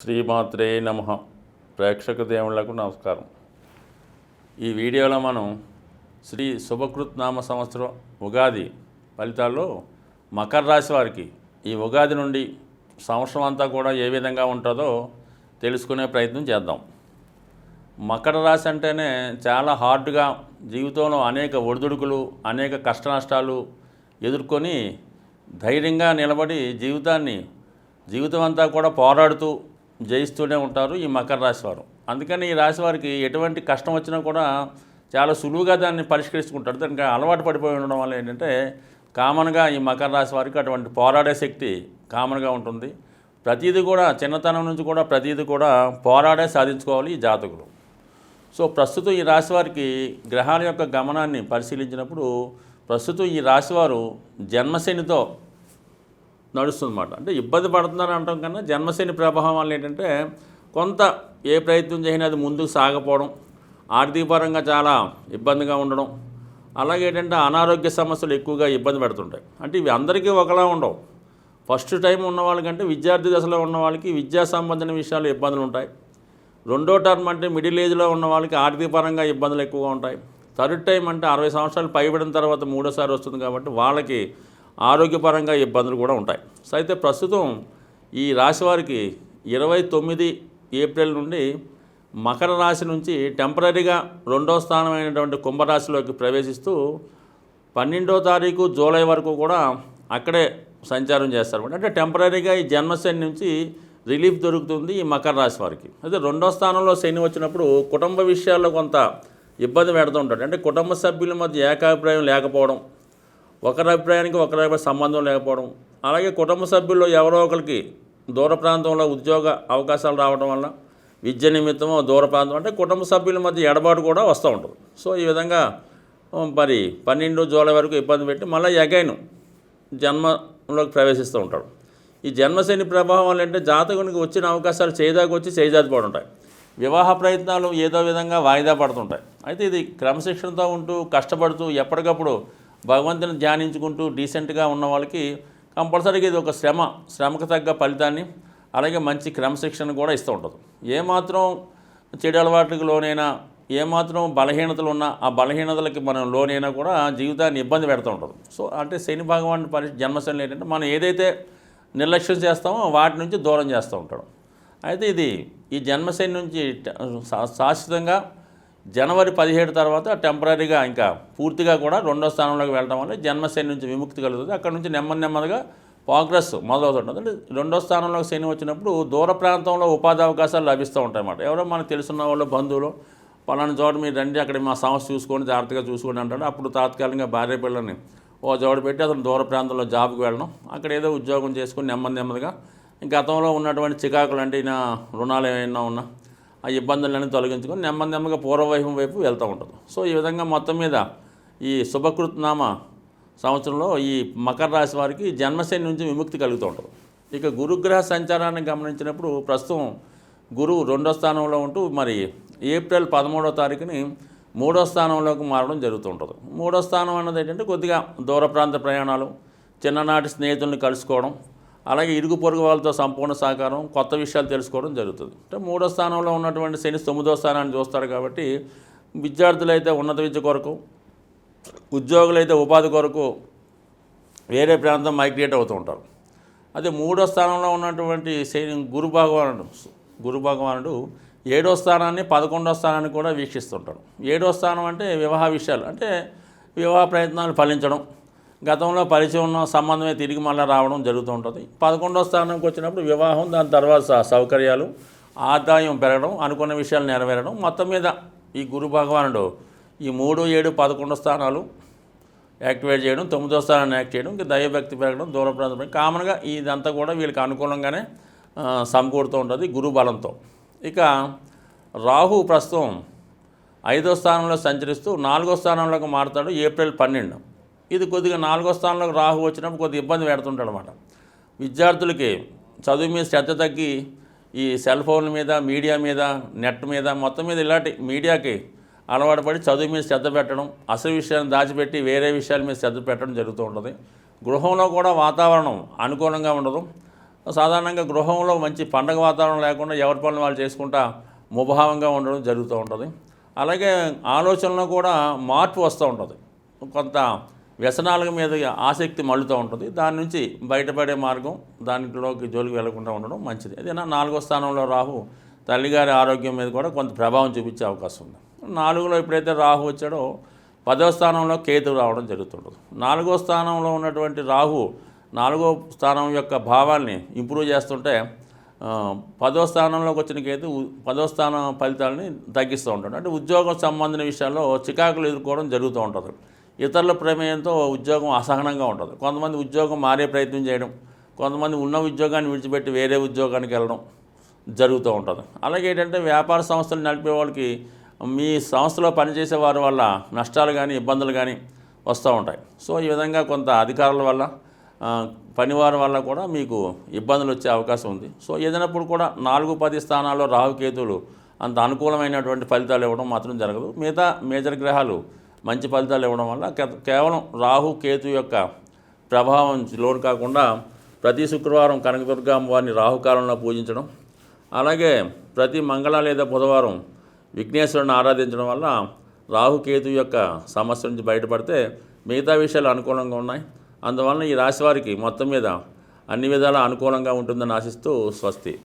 శ్రీమాత్రే నమ. ప్రేక్షక దేవుళ్ళకు నమస్కారం. ఈ వీడియోలో మనం శ్రీ శుభకృత్ నామ సంవత్సరం ఉగాది ఫలితాల్లో మకర రాశి వారికి ఈ ఉగాది నుండి సంవత్సరం అంతా కూడా ఏ విధంగా ఉంటుందో తెలుసుకునే ప్రయత్నం చేద్దాం. మకర రాశి అంటేనే చాలా హార్డ్గా జీవితంలో అనేక ఒడిదుడుకులు అనేక కష్ట నష్టాలు ఎదుర్కొని ధైర్యంగా నిలబడి జీవితాన్ని జీవితం అంతా కూడా పోరాడుతూ జయిస్తూనే ఉంటారు ఈ మకర రాశి వారు. అందుకని ఈ రాశి వారికి ఎటువంటి కష్టం వచ్చినా కూడా చాలా సులువుగా దాన్ని పరిష్కరించుకుంటారు. దానికి అలవాటు పడిపోయి ఉండడం వల్ల ఏంటంటే కామన్గా ఈ మకర రాశి వారికి అటువంటి పోరాడే శక్తి కామన్గా ఉంటుంది. ప్రతీది కూడా చిన్నతనం నుంచి కూడా ప్రతీది కూడా పోరాడే సాధించుకోవాలి ఈ జాతకులు. సో ప్రస్తుతం ఈ రాశి వారికి గ్రహాల యొక్క గమనాన్ని పరిశీలించినప్పుడు ప్రస్తుతం ఈ రాశివారు జన్మశనితో నడుస్తుందన్నమాట. అంటే ఇబ్బంది పడుతున్నారు అనడం కన్నా జన్మశని ప్రభావం వల్ల ఏంటంటే కొంత ఏ ప్రయత్నం చేసినా అది ముందుకు సాగపోవడం ఆర్థికపరంగా చాలా ఇబ్బందిగా ఉండడం అలాగే ఏంటంటే అనారోగ్య సమస్యలు ఎక్కువగా ఇబ్బంది పెడుతుంటాయి. అంటే ఇవి అందరికీ ఒకలా ఉండవు. ఫస్ట్ టైం ఉన్న వాళ్ళకంటే విద్యార్థి దశలో ఉన్న వాళ్ళకి విద్యా సంబంధించిన విషయాలు ఇబ్బందులు ఉంటాయి. రెండో టర్మ్ అంటే మిడిల్ ఏజ్లో ఉన్న వాళ్ళకి ఆర్థికపరంగా ఇబ్బందులు ఎక్కువగా ఉంటాయి. థర్డ్ టైం అంటే అరవై సంవత్సరాలు పైబడిన తర్వాత మూడోసారి వస్తుంది కాబట్టి వాళ్ళకి ఆరోగ్యపరంగా ఇబ్బందులు కూడా ఉంటాయి. సో అయితే ప్రస్తుతం ఈ రాశి వారికి ఇరవై తొమ్మిది ఏప్రిల్ నుండి మకర రాశి నుంచి టెంపరీగా రెండో స్థానమైనటువంటి కుంభరాశిలోకి ప్రవేశిస్తూ పన్నెండో తారీఖు జూలై వరకు కూడా అక్కడే సంచారం చేస్తారు. అంటే టెంపరీగా ఈ జన్మశని నుంచి రిలీఫ్ దొరుకుతుంది ఈ మకర రాశి వారికి. అయితే రెండో స్థానంలో శని వచ్చినప్పుడు కుటుంబ విషయాల్లో కొంత ఇబ్బంది పెడుతూ ఉంటాడు. అంటే కుటుంబ సభ్యుల మధ్య ఏకాభిప్రాయం లేకపోవడం ఒకరి అభిప్రాయానికి ఒకరి అభిప్రాయ సంబంధం లేకపోవడం అలాగే కుటుంబ సభ్యుల్లో ఎవరో ఒకరికి దూర ప్రాంతంలో ఉద్యోగ అవకాశాలు రావడం వల్ల విద్య నిమిత్తం దూర ప్రాంతం అంటే కుటుంబ సభ్యుల మధ్య ఎడబాటు కూడా వస్తూ ఉంటుంది. సో ఈ విధంగా మరి పన్నెండు జూలై వరకు ఇబ్బంది పెట్టి మళ్ళీ ఎగైన్ జన్మలోకి ప్రవేశిస్తూ ఉంటాడు. ఈ జన్మశని ప్రభావం అంటే జాతకునికి వచ్చిన అవకాశాలు చేదాకు వచ్చి చేజాతిపోవడం వివాహ ప్రయత్నాలు ఏదో విధంగా వాయిదా పడుతుంటాయి. అయితే ఇది క్రమశిక్షణతో ఉంటూ కష్టపడుతూ ఎప్పటికప్పుడు భగవంతుని ధ్యానించుకుంటూ డీసెంట్గా ఉన్న వాళ్ళకి కంపల్సరీగా ఇది ఒక శ్రమ శ్రమకు తగ్గ ఫలితాన్ని అలాగే మంచి క్రమశిక్షణ కూడా ఇస్తూ ఉంటుంది. ఏమాత్రం చెడు అలవాట్లకు లోనైనా ఏమాత్రం బలహీనతలు ఉన్నా ఆ బలహీనతలకి మనం లోనైనా కూడా జీవితాన్ని ఇబ్బంది పెడుతూ ఉంటుంది. సో అంటే శని భగవాన్ పరి జన్మశైలి ఏంటంటే మనం ఏదైతే నిర్లక్ష్యం చేస్తామో వాటి నుంచి దూరం చేస్తూ ఉంటాడు. అయితే ఇది ఈ జన్మశైలి నుంచి శాశ్వతంగా జనవరి పదిహేడు తర్వాత టెంపరీగా ఇంకా పూర్తిగా కూడా రెండో స్థానంలోకి వెళ్ళడం వల్ల జన్మశని నుంచి విముక్తి కలుగుతుంది. అక్కడ నుంచి నెమ్మది నెమ్మదిగా ప్రోగ్రెస్ మొదలవుతుంటుంది. అంటే రెండో స్థానంలోకి శని వచ్చినప్పుడు దూర ప్రాంతంలో ఉపాధి అవకాశాలు లభిస్తూ ఉంటాయన్నమాట ఎవరో మనకు తెలుసున్న వాళ్ళు బంధువులు పలానా చోట మీరు రండి అక్కడ మా సమస్య చూసుకొని జాగ్రత్తగా చూసుకోండి అంటాడు. అప్పుడు తాత్కాలికంగా భార్య పిల్లల్ని ఓ చోట పెట్టి అతను దూర ప్రాంతంలో జాబ్కి వెళ్ళడం. అక్కడ ఏదో ఉద్యోగం చేసుకొని నెమ్మది నెమ్మదిగా గతంలో ఉన్నటువంటి చికాకులు అంటే ఈయన రుణాలు ఏమైనా ఉన్నా ఆ ఇబ్బందులన్నీ తొలగించుకొని నెమ్మది నెమ్మదిగా పూర్వవైపు వైపు వెళ్తూ ఉంటుంది. సో ఈ విధంగా మొత్తం మీద ఈ శుభకృత్నామ సంవత్సరంలో ఈ మకర రాశి వారికి జన్మశని నుంచి విముక్తి కలుగుతూ ఉంటుంది. ఇక గురుగ్రహ సంచారాన్ని గమనించినప్పుడు ప్రస్తుతం గురువు రెండో స్థానంలో ఉంటూ మరి ఏప్రిల్ పదమూడో తారీఖుని మూడో స్థానంలోకి మారడం జరుగుతూ ఉంటుంది. మూడో స్థానం అన్నది ఏంటంటే కొద్దిగా దూర ప్రాంత ప్రయాణాలు చిన్ననాటి స్నేహితుల్ని కలుసుకోవడం అలాగే ఇరుగు పొరుగు వాళ్ళతో సంపూర్ణ సహకారం కొత్త విషయాలు తెలుసుకోవడం జరుగుతుంది. అంటే మూడో స్థానంలో ఉన్నటువంటి శని తొమ్మిదో స్థానాన్ని చూస్తారు కాబట్టి విద్యార్థులైతే ఉన్నత విద్య కొరకు ఉద్యోగులైతే ఉపాధి కొరకు వేరే ప్రాంతం మైగ్రేట్ అవుతూ ఉంటారు. అదే మూడో స్థానంలో ఉన్నటువంటి శని గురు భగవానుడు గురు భగవానుడు ఏడో స్థానాన్ని పదకొండో స్థానాన్ని కూడా వీక్షిస్తుంటాడు ఏడో స్థానం అంటే వివాహ విషయాలు అంటే వివాహ ప్రయత్నాలు ఫలించడం గతంలో పరిచయం ఉన్న సంబంధమే తిరిగి మళ్ళీ రావడం జరుగుతూ ఉంటుంది. పదకొండో స్థానంకి వచ్చినప్పుడు వివాహం దాని తర్వాత సౌకర్యాలు ఆదాయం పెరగడం అనుకున్న విషయాలు నెరవేరడం మొత్తం మీద ఈ గురు భగవానుడు ఈ మూడు ఏడు పదకొండో స్థానాలు యాక్టివేట్ చేయడం తొమ్మిదో స్థానాన్ని యాక్ట్ చేయడం ఇంకా దైవభక్తి పెరగడం దూర ప్రాంతం కామన్గా ఇదంతా కూడా వీళ్ళకి అనుకూలంగానే సమకూడుతూ సమకూరుతూ ఉంటుంది గురు బలంతో. ఇక రాహు ప్రస్తుతం ఐదో స్థానంలో సంచరిస్తూ నాలుగో స్థానంలోకి మారుతాడు ఏప్రిల్ పన్నెండు. ఇది కొద్దిగా నాలుగో స్థానంలోకి రాహు వచ్చినప్పుడు కొద్దిగా ఇబ్బంది పెడుతుంటాడు అనమాట విద్యార్థులకి చదువు మీద శ్రద్ధ తగ్గి ఈ సెల్ ఫోన్ల మీద మీడియా మీద నెట్ మీద మొత్తం మీద ఇలాంటి మీడియాకి అలవాటు పడి చదువు మీద శ్రద్ధ పెట్టడం అసలు విషయాన్ని దాచిపెట్టి వేరే విషయాల మీద శ్రద్ధ పెట్టడం జరుగుతూ ఉంటుంది. గృహంలో కూడా వాతావరణం అనుకూలంగా ఉండదు. సాధారణంగా గృహంలో మంచి పండగ వాతావరణం లేకుండా ఎవరి పనులు వాళ్ళు చేసుకుంటా ముభావంగా ఉండడం జరుగుతూ ఉంటుంది. అలాగే ఆలోచనలో కూడా మార్పు వస్తూ ఉంటుంది. కొంత వ్యసనాల మీద ఆసక్తి మళ్ళుతూ ఉంటుంది. దాని నుంచి బయటపడే మార్గం దానిలోకి జోలికి వెళ్ళకుండా ఉండడం మంచిది. అదేనా నాలుగో స్థానంలో రాహు తల్లిగారి ఆరోగ్యం మీద కూడా కొంత ప్రభావం చూపించే అవకాశం ఉంది. నాలుగులో ఎప్పుడైతే రాహు వచ్చాడో పదవ స్థానంలో కేతు రావడం జరుగుతుంటుంది. నాలుగో స్థానంలో ఉన్నటువంటి రాహు నాలుగో స్థానం యొక్క భావాల్ని ఇంప్రూవ్ చేస్తుంటే పదో స్థానంలోకి వచ్చిన కేతు ఉ- పదో స్థానం ఫలితాలని తగ్గిస్తూ ఉంటాడు. అంటే ఉద్యోగం సంబంధించిన విషయాల్లో చికాకులు ఎదుర్కోవడం జరుగుతూ ఉంటుంది. ఇతరుల ప్రమేయంతో ఉద్యోగం అసహనంగా ఉంటుంది. కొంతమంది ఉద్యోగం మారే ప్రయత్నం చేయడం కొంతమంది ఉన్న ఉద్యోగాన్ని విడిచిపెట్టి వేరే ఉద్యోగానికి వెళ్ళడం జరుగుతూ ఉంటుంది. అలాగే ఏంటంటే వ్యాపార సంస్థలు నడిపే వాళ్ళకి మీ సంస్థలో పనిచేసే వారి వల్ల నష్టాలు కానీ ఇబ్బందులు కానీ వస్తూ ఉంటాయి. సో ఈ విధంగా కొంత అధికారుల వల్ల పనివారి వల్ల కూడా మీకు ఇబ్బందులు వచ్చే అవకాశం ఉంది. సో ఏదైనప్పుడు కూడా నాలుగు పది స్థానాల్లో రాహుకేతువులు అంత అనుకూలమైనటువంటి ఫలితాలు ఇవ్వడం మాత్రం జరగదు. మిగతా మేజర్ గ్రహాలు మంచి ఫలితాలు ఇవ్వడం వల్ల కేవలం రాహు కేతు యొక్క ప్రభావం లోను కాకుండా ప్రతి శుక్రవారం కనకదుర్గ అమ్మవారిని రాహుకాలంలో పూజించడం అలాగే ప్రతి మంగళ లేదా బుధవారం విఘ్నేశ్వరుని ఆరాధించడం వల్ల రాహుకేతు యొక్క సమస్య నుంచి బయటపడితే మిగతా విషయాలు అనుకూలంగా ఉన్నాయి. అందువలన ఈ రాశి వారికి మొత్తం మీద అన్ని విధాలా అనుకూలంగా ఉంటుందని ఆశిస్తూ స్వస్తి.